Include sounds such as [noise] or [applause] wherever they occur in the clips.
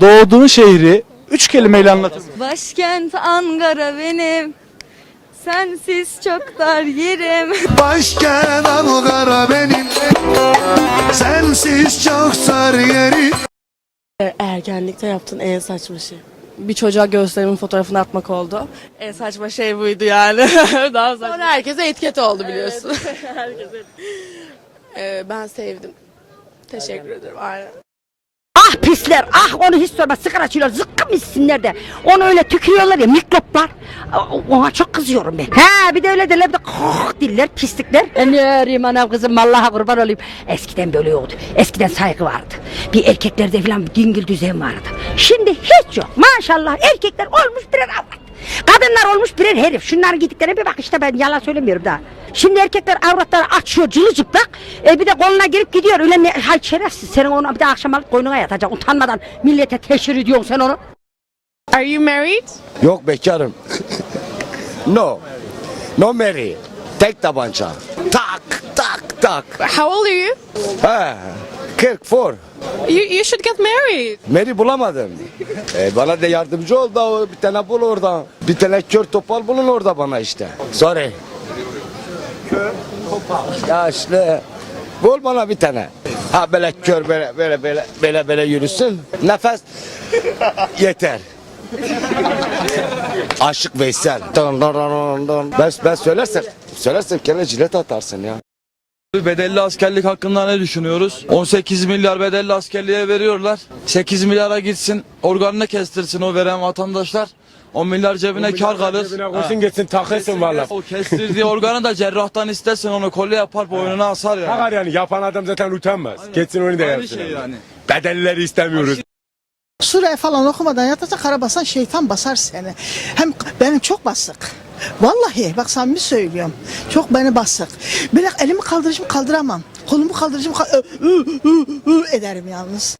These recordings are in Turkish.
Doğduğun şehri üç kelimeyle anlatır mısın? Başkent Ankara benim. Sensiz çok dar yerim. Başkent Ankara benim Sensiz çok sar yeri Ergenlikte yaptığın en saçma şey. Bir çocuğa gösterimin fotoğrafını atmak oldu. En saçma şey buydu yani. [laughs] Daha saçma. Sonra herkese etiket oldu biliyorsun. [laughs] herkese. Ee, ben sevdim. Teşekkür ederim. Aynen. Ah pisler ah onu hiç sorma sigara içiyorlar zıkkım içsinler de onu öyle tükürüyorlar ya mikroplar ona çok kızıyorum ben. He bir de öyle derler bir de kok diller pislikler. Ne arayayım anam kızım Allah'a kurban olayım. Eskiden böyle yoktu eskiden saygı vardı. Bir erkeklerde falan bir dingil düzen vardı. Şimdi hiç yok maşallah erkekler olmuş birer avrat. Kadınlar olmuş birer herif. Şunların gittiklerine bir bak işte ben yalan söylemiyorum daha. Şimdi erkekler avratları açıyor cılı cıplak. E bir de koluna girip gidiyor. Öyle ne, hay şerefsiz. Senin onu bir de akşam alıp koynuna yatacak. Utanmadan millete teşhir ediyorsun sen onu. Are you married? Yok bekarım. no. No Mary. Tek tabanca. Tak tak tak. How old are you? He. 44. You, you should get married. Mary bulamadım. E, bana da yardımcı ol da bir tane bul orada. Bir tane kör topal bulun orada bana işte. Sorry. Yaşlı. Bul bana bir tane. Ha böyle kör böyle böyle böyle böyle böyle yürüsün. Nefes yeter. Aşık Veysel. Dın dın dın dın. Ben, ben söylersem, söylersem kendine cilet atarsın ya. Bedelli askerlik hakkında ne düşünüyoruz? 18 milyar bedelli askerliğe veriyorlar. 8 milyara gitsin organını kestirsin o veren vatandaşlar. 10 milyar cebine kar kalır. Cebine Ha. koysun gitsin takılsın valla. O kestirdiği organı da cerrahtan istesin onu kolye yapar boynuna asar yani. Bakar yani yapan adam zaten utanmaz. Geçsin onu da Aynı yapsın. şey yani. Bedellileri istemiyoruz. Sure falan okumadan yatacak karabasan şeytan basar seni. Hem benim çok basık. Vallahi bak samimi söylüyorum. Çok beni basık. Böyle elimi kaldırıcım kaldıramam. Kolumu kaldırıcım kal- ı, ı, ı, ı ederim yalnız.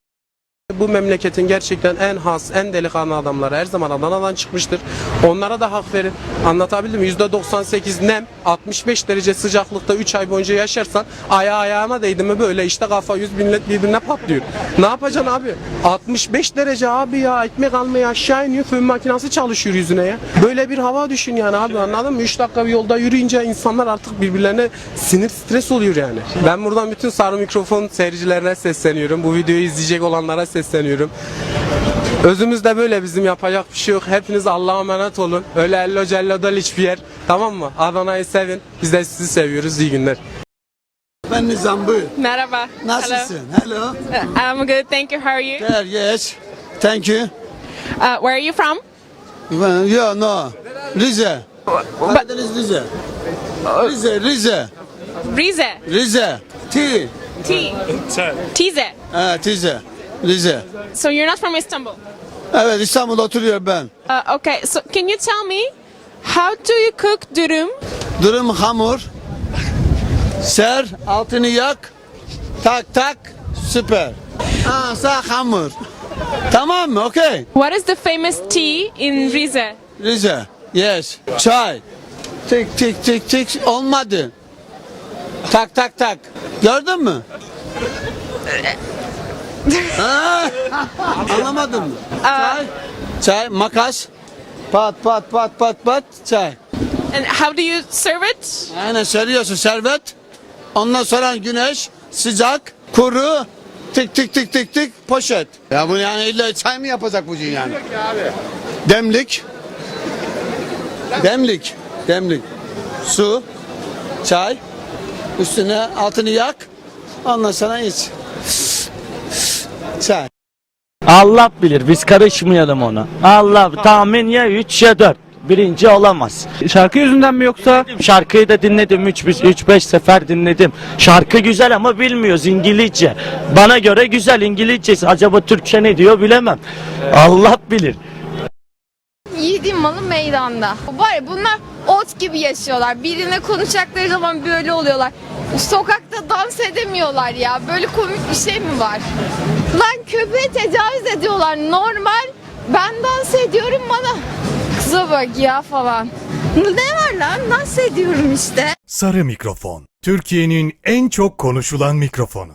Bu memleketin gerçekten en has, en delikanlı adamları her zaman Adana'dan çıkmıştır. Onlara da hak verin. Anlatabildim mi? %98 nem, 65 derece sıcaklıkta 3 ay boyunca yaşarsan ayağı ayağına değdi mi böyle işte kafa yüz millet birbirine patlıyor. Ne yapacaksın abi? 65 derece abi ya ekmek almaya aşağı iniyor fön makinesi çalışıyor yüzüne ya. Böyle bir hava düşün yani abi anladın mı? 3 dakika bir yolda yürüyünce insanlar artık birbirlerine sinir stres oluyor yani. Ben buradan bütün sarı mikrofon seyircilerine sesleniyorum. Bu videoyu izleyecek olanlara sesleniyorum. Özümüzde böyle bizim yapacak bir şey yok. Hepiniz Allah'a emanet olun. Öyle ello cello hiçbir yer. Tamam mı? Adana'yı sevin. Biz de sizi seviyoruz. İyi günler. Ben Nizam buyur Merhaba. Nasılsın? Hello Hello. I'm good. Thank you. How are you? There yes Thank you Uh, where are you from? Well, Yo no Rize Karadeniz Rize Rize Rize Rize. Rize T T. Tize. Ha Tize Rize So you're not from Istanbul? Evet İstanbul'da oturuyor ben Uh, okay. So can you tell me how do you cook dürüm? Durum hamur Ser altını yak Tak tak Süper Ha sağ hamur Tamam mı? Okey. What is the famous tea in Rize? Rize. Yes. Çay. Tik tik tik tik olmadı. Tak tak tak. Gördün mü? Ha? Anlamadın mı? Çay. Çay, makas. Pat pat pat pat pat çay. And how do you serve it? Aynen seriyorsun servet. Ondan sonra güneş, sıcak, kuru, tik tik tik tik tik poşet. Ya bu yani illa çay mı yapacak bu yani? Demlik. Demlik. Demlik. Su, çay. Üstüne altını yak. Ondan sonra iç. Çay. Allah bilir biz karışmayalım ona. Allah tahmin ya 3 ya 4. Birinci olamaz. Şarkı yüzünden mi yoksa? Şarkıyı da dinledim 3 3 5 sefer dinledim. Şarkı güzel ama bilmiyoruz İngilizce. Bana göre güzel İngilizcesi. Acaba Türkçe ne diyor bilemem. Allah bilir. Yiğidim malı meydanda. Var ya bunlar ot gibi yaşıyorlar. Birine konuşacakları zaman böyle oluyorlar. Sokakta dans edemiyorlar ya. Böyle komik bir şey mi var? Lan köpeğe tecavüz ediyorlar. Normal. Ben dans ediyorum bana. Kıza bak ya falan. Ne var lan? Dans ediyorum işte. Sarı mikrofon. Türkiye'nin en çok konuşulan mikrofonu.